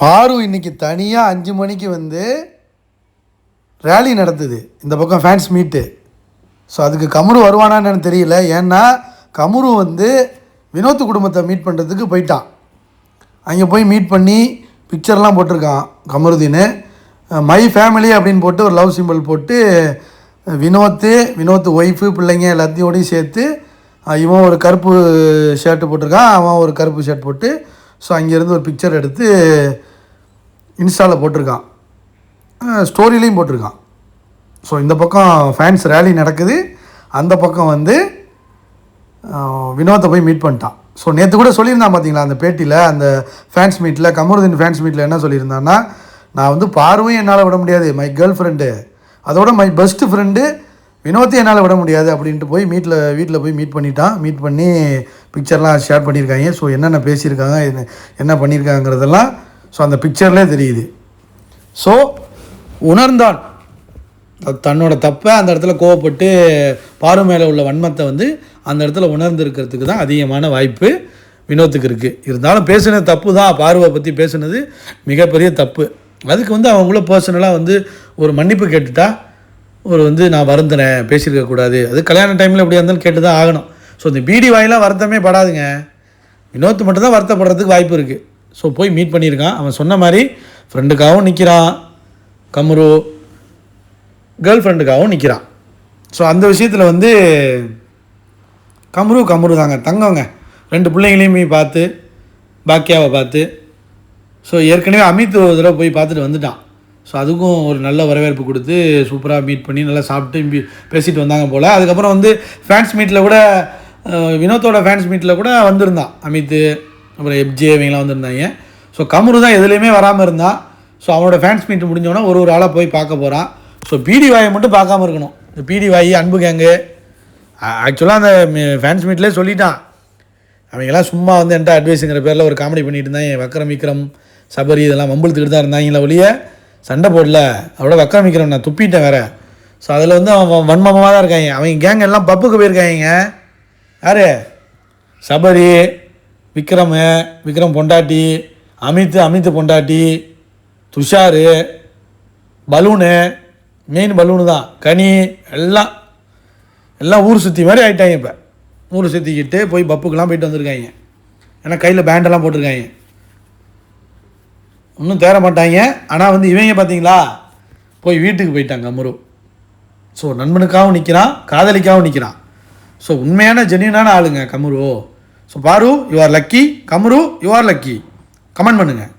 பாரு இன்னைக்கு தனியாக அஞ்சு மணிக்கு வந்து ரேலி நடத்துது இந்த பக்கம் ஃபேன்ஸ் மீட்டு ஸோ அதுக்கு கமுரு வருவானான்னு எனக்கு தெரியல. ஏன்னா கமுரு வந்து வினோத் குடும்பத்தை மீட் பண்ணுறதுக்கு போயிட்டான். அங்கே போய் மீட் பண்ணி பிக்சர்லாம் போட்டிருக்கான் கமருதீன். மை ஃபேமிலி அப்படின்னு போட்டு ஒரு லவ் சிம்பிள் போட்டு வினோத்து வினோத் ஒய்ஃபு பிள்ளைங்க எல்லாத்தையோடையும் சேர்த்து இவன் ஒரு கருப்பு ஷர்ட்டு போட்டிருக்கான் அவன் ஒரு கருப்பு ஷர்ட் போட்டு ஸோ அங்கேருந்து ஒரு பிக்சர் எடுத்து இன்ஸ்டாவில் போட்டிருக்கான். ஸ்டோரிலையும் போட்டிருக்கான். ஸோ இந்த பக்கம் ஃபேன்ஸ் ரேலி நடக்குது. அந்த பக்கம் வந்து வினோத்தை போய் மீட் பண்ணிட்டான். ஸோ நேற்று கூட சொல்லியிருந்தான் பார்த்தீங்களா அந்த பேட்டியில் அந்த ஃபேன்ஸ் மீட்டில் கமருதீன் ஃபேன்ஸ் மீட்டில் என்ன சொல்லியிருந்தான்னா நான் வந்து பார்வையும் என்னால் விட முடியாது மை கேர்ள் ஃப்ரெண்டு அதோட மை பெஸ்ட் ஃப்ரெண்டு வினோத்தையும் என்னால் விட முடியாது அப்படின்ட்டு போய் மீட்டில் வீட்டில் போய் மீட் பண்ணிட்டான். மீட் பண்ணி பிக்சர்லாம் ஷேர் பண்ணியிருக்காங்க. ஸோ என்னென்ன பேசியிருக்காங்க என்ன என்ன பண்ணியிருக்காங்கிறதெல்லாம் ஸோ அந்த பிக்சர்லேயே தெரியுது. ஸோ உணர்ந்தான் தன்னோட தப்பை அந்த இடத்துல கோவப்பட்டு பாரு மேலே உள்ள வன்மத்தை வந்து அந்த இடத்துல உணர்ந்துருக்கிறதுக்கு தான் அதிகமான வாய்ப்பு வினோத்துக்கு இருக்குது இருந்தாலும் பேசுனது தப்பு தான். பார்வை பற்றி பேசுனது மிகப்பெரிய தப்பு. அதுக்கு வந்து அவங்கள பர்சனலாக வந்து ஒரு மன்னிப்பு கேட்டுட்டா ஒரு வந்து நான் வருந்தினேன் பேசியிருக்க கூடாது. அது கல்யாண டைமில் எப்படியா இருந்தாலும் கேட்டு தான் ஆகணும். ஸோ இந்த பீடி வாயிலாம் வருத்தமே படாதுங்க. வினோத் மட்டும்தான் வருத்தப்படுறதுக்கு வாய்ப்பு இருக்குது ஸோ போய் மீட் பண்ணியிருக்கான் அவன் சொன்ன மாதிரி ஃப்ரெண்டுக்காகவும் நிற்கிறான் கமுரு கேர்ள் ஃப்ரெண்டுக்காகவும் நிற்கிறான் ஸோ அந்த விஷயத்தில் வந்து கமுரு கமுரு தாங்க தங்கங்க. ரெண்டு பிள்ளைங்களையுமே பார்த்து பாக்கியாவை பார்த்து ஸோ ஏற்கனவே அமித் ஒரு தடவை போய் பார்த்துட்டு வந்துட்டான். ஸோ அதுக்கும் ஒரு நல்ல வரவேற்பு கொடுத்து சூப்பராக மீட் பண்ணி நல்லா சாப்பிட்டு பேசிட்டு வந்தாங்க போல். அதுக்கப்புறம் வந்து ஃபேன்ஸ் மீட்டில் கூட வினோத்தோட ஃபேன்ஸ் மீட்டில் கூட வந்திருந்தான் அமித் அப்புறம் எப்ஜே இவங்களாம் வந்திருந்தாங்க. ஸோ கமுரு தான் எதுலேயுமே வராமல் இருந்தான் ஸோ அவனோட ஃபேன்ஸ் மீட் முடிஞ்சோன்னா ஒரு ஒரு ஆளாக போய் பார்க்க போகிறான் ஸோ பிடி வாயை மட்டும் பார்க்காம இருக்கணும். இந்த பிடி வாயி அன்பு கேங்கு ஆக்சுவலாக அந்த ஃபேன்ஸ் மீட்லேயே சொல்லிட்டான். அவங்கெல்லாம் சும்மா வந்து என்கிட்ட அட்வைஸுங்கிற பேரில் ஒரு காமெடி பண்ணிட்டு இருந்தாங்க. வக்கரம் விக்ரம் சபரி இதெல்லாம் வம்பிழுத்துக்கிட்டு தான் இருந்தாங்களே ஒழிய சண்டை போடல. அதோட வக்கரம் விக்ரம் நான் துப்பிட்டேன் வேற. ஸோ அதில் வந்து அவன் வன்மமாக தான் இருக்காங்க. அவங்க கேங் எல்லாம் பப்புக்கு போயிருக்காங்க. யார்? சபரி விக்ரம் விக்ரம் பொண்டாட்டி அமித் அமித் பொண்டாட்டி துஷாரு பலூனு மெயின் பலூனு தான். கனி எல்லாம் எல்லாம் ஊர் சுற்றி மாதிரி ஆயிட்டாங்க இப்போ. ஊர் சுற்றிக்கிட்டு போய் பப்புக்கெலாம் போயிட்டு வந்திருக்காங்க. ஏன்னா கையில் பேண்டெல்லாம் போட்டிருக்காங்க. இன்னும் தேர மாட்டாங்க. ஆனால் வந்து இவங்க பார்த்தீங்களா போய் வீட்டுக்கு போயிட்டாங்க அமரு. ஸோ நண்பனுக்காகவும் நிற்கிறான் காதலிக்காகவும் நிற்கிறான் ஸோ உண்மையான ஜென்யூனான ஆளுங்க கமுரு. ஸோ பாரு யூ ஆர் லக்கி கமுரு யூ ஆர் லக்கி கமெண்ட் பண்ணுங்கள்